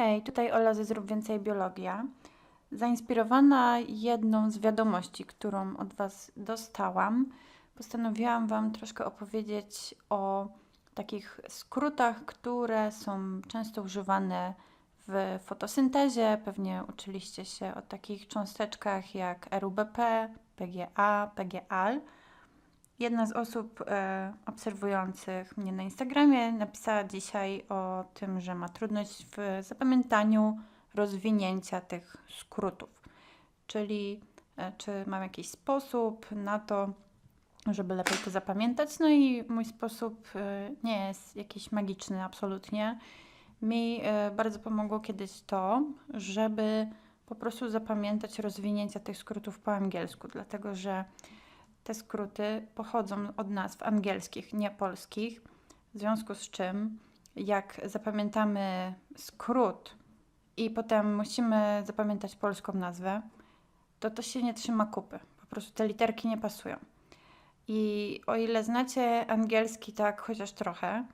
Hej, tutaj Ola ze Zrób Więcej Biologia. Zainspirowana jedną z wiadomości, którą od Was dostałam, postanowiłam Wam troszkę opowiedzieć o takich skrótach, które są często używane w fotosyntezie. Pewnie uczyliście się o takich cząsteczkach jak RUBP, PGA, PGAL. Jedna z osób e, obserwujących mnie na Instagramie napisała dzisiaj o tym, że ma trudność w zapamiętaniu rozwinięcia tych skrótów. Czyli e, czy mam jakiś sposób na to, żeby lepiej to zapamiętać. No i mój sposób e, nie jest jakiś magiczny absolutnie. Mi e, bardzo pomogło kiedyś to, żeby po prostu zapamiętać rozwinięcia tych skrótów po angielsku, dlatego że te skróty pochodzą od nazw angielskich, nie polskich. W związku z czym, jak zapamiętamy skrót i potem musimy zapamiętać polską nazwę, to to się nie trzyma kupy. Po prostu te literki nie pasują. I o ile znacie angielski tak chociaż trochę,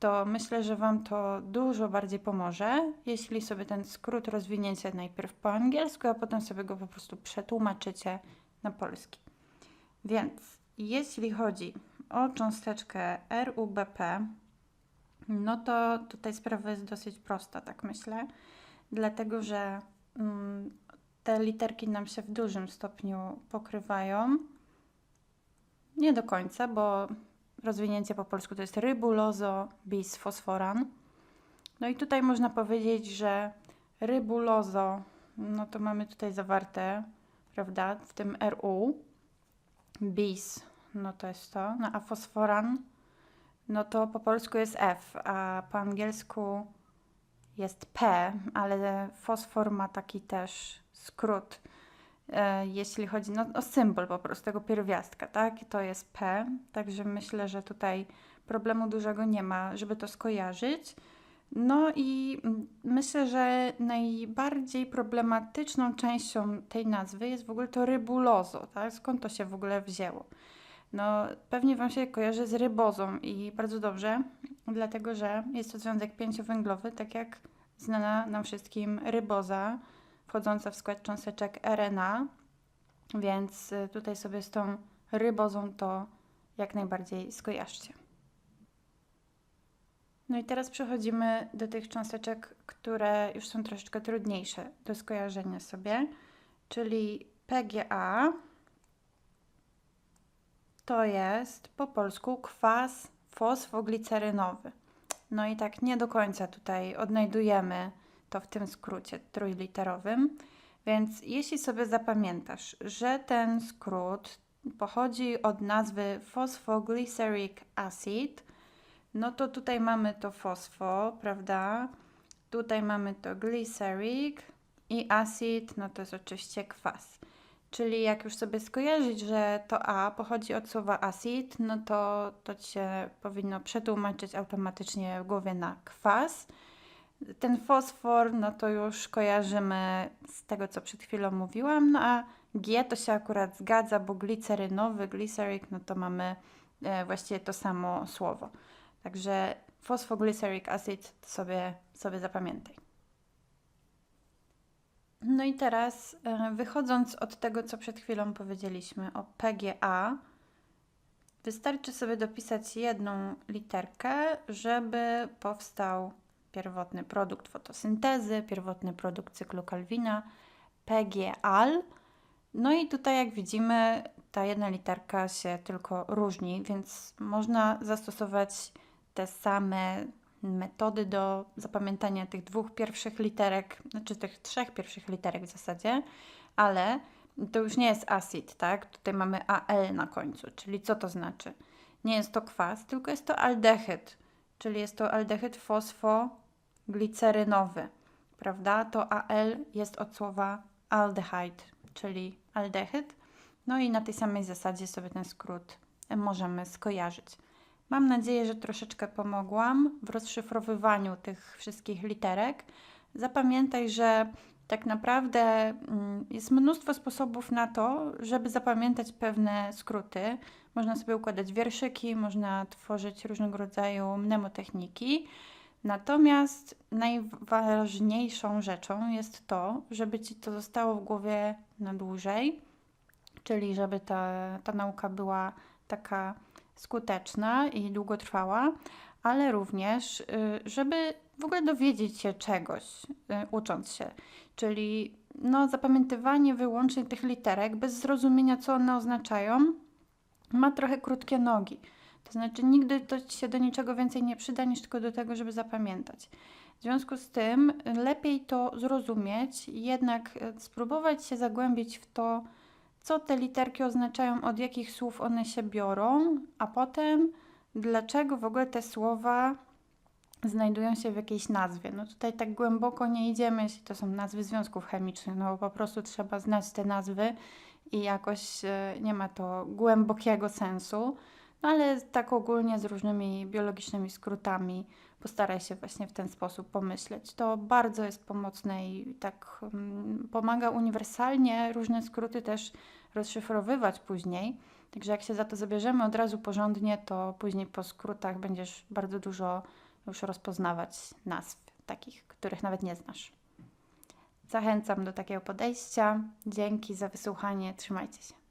to myślę, że Wam to dużo bardziej pomoże, jeśli sobie ten skrót rozwinięcie najpierw po angielsku, a potem sobie go po prostu przetłumaczycie na polski. Więc jeśli chodzi o cząsteczkę RUBP, no to tutaj sprawa jest dosyć prosta, tak myślę, dlatego że mm, te literki nam się w dużym stopniu pokrywają. Nie do końca, bo rozwinięcie po polsku to jest rybulozo bis fosforan. No i tutaj można powiedzieć, że rybulozo, no to mamy tutaj zawarte, prawda, w tym RU, bis, no to jest to, no a fosforan, no to po polsku jest F, a po angielsku jest P, ale fosfor ma taki też skrót, e, jeśli chodzi no, o symbol po prostu tego pierwiastka, tak? To jest P, także myślę, że tutaj problemu dużego nie ma, żeby to skojarzyć. No i myślę, że najbardziej problematyczną częścią tej nazwy jest w ogóle to rybulozo, tak? Skąd to się w ogóle wzięło? No, pewnie Wam się kojarzy z rybozą i bardzo dobrze, dlatego że jest to związek pięciowęglowy, tak jak znana nam wszystkim ryboza, wchodząca w skład cząsteczek RNA, więc y, tutaj sobie z tą rybozą to jak najbardziej skojarzcie. No i teraz przechodzimy do tych cząsteczek, które już są troszeczkę trudniejsze do skojarzenia sobie, czyli PGA to jest po polsku kwas fosfoglicerynowy. No i tak nie do końca tutaj odnajdujemy to w tym skrócie trójliterowym. Więc jeśli sobie zapamiętasz, że ten skrót pochodzi od nazwy phosphoglyceric acid, no to tutaj mamy to fosfo, prawda? Tutaj mamy to glyceric i acid, no to jest oczywiście kwas. Czyli jak już sobie skojarzyć, że to A pochodzi od słowa acid, no to to się powinno przetłumaczyć automatycznie w głowie na kwas. Ten fosfor, no to już kojarzymy z tego, co przed chwilą mówiłam, no a G to się akurat zgadza, bo glicerynowy, glyceric, no to mamy e, właściwie to samo słowo. Także phosphoglyceric acid sobie, sobie zapamiętaj. No i teraz, e, wychodząc od tego, co przed chwilą powiedzieliśmy o PGA, wystarczy sobie dopisać jedną literkę, żeby powstał pierwotny produkt fotosyntezy, pierwotny produkt cyklu Calvina, PGAL. No i tutaj, jak widzimy, ta jedna literka się tylko różni, więc można zastosować te same metody do zapamiętania tych dwóch pierwszych literek, znaczy tych trzech pierwszych literek w zasadzie, ale to już nie jest acid, tak? Tutaj mamy AL na końcu, czyli co to znaczy? Nie jest to kwas, tylko jest to aldehyd, czyli jest to aldehyd fosfoglicerynowy, prawda? To AL jest od słowa aldehyde, czyli aldehyd. No i na tej samej zasadzie sobie ten skrót możemy skojarzyć. Mam nadzieję, że troszeczkę pomogłam w rozszyfrowywaniu tych wszystkich literek. Zapamiętaj, że tak naprawdę mm, jest mnóstwo sposobów na to, żeby zapamiętać pewne skróty. Można sobie układać wierszyki, można tworzyć różnego rodzaju mnemotechniki. Natomiast najważniejszą rzeczą jest to, żeby ci to zostało w głowie na dłużej, czyli żeby ta, ta nauka była taka skuteczna i długotrwała, ale również, y, żeby w ogóle dowiedzieć się czegoś, y, ucząc się. Czyli no, zapamiętywanie wyłącznie tych literek bez zrozumienia, co one oznaczają, ma trochę krótkie nogi. To znaczy, nigdy to się do niczego więcej nie przyda, niż tylko do tego, żeby zapamiętać. W związku z tym, lepiej to zrozumieć, jednak spróbować się zagłębić w to, co te literki oznaczają, od jakich słów one się biorą, a potem dlaczego w ogóle te słowa znajdują się w jakiejś nazwie. No tutaj tak głęboko nie idziemy, jeśli to są nazwy związków chemicznych, no bo po prostu trzeba znać te nazwy i jakoś e, nie ma to głębokiego sensu. No ale tak ogólnie z różnymi biologicznymi skrótami postaraj się właśnie w ten sposób pomyśleć. To bardzo jest pomocne i tak mm, pomaga uniwersalnie różne skróty też rozszyfrowywać później. Także jak się za to zabierzemy od razu porządnie, to później po skrótach będziesz bardzo dużo już rozpoznawać nazw, takich, których nawet nie znasz. Zachęcam do takiego podejścia. Dzięki za wysłuchanie. Trzymajcie się.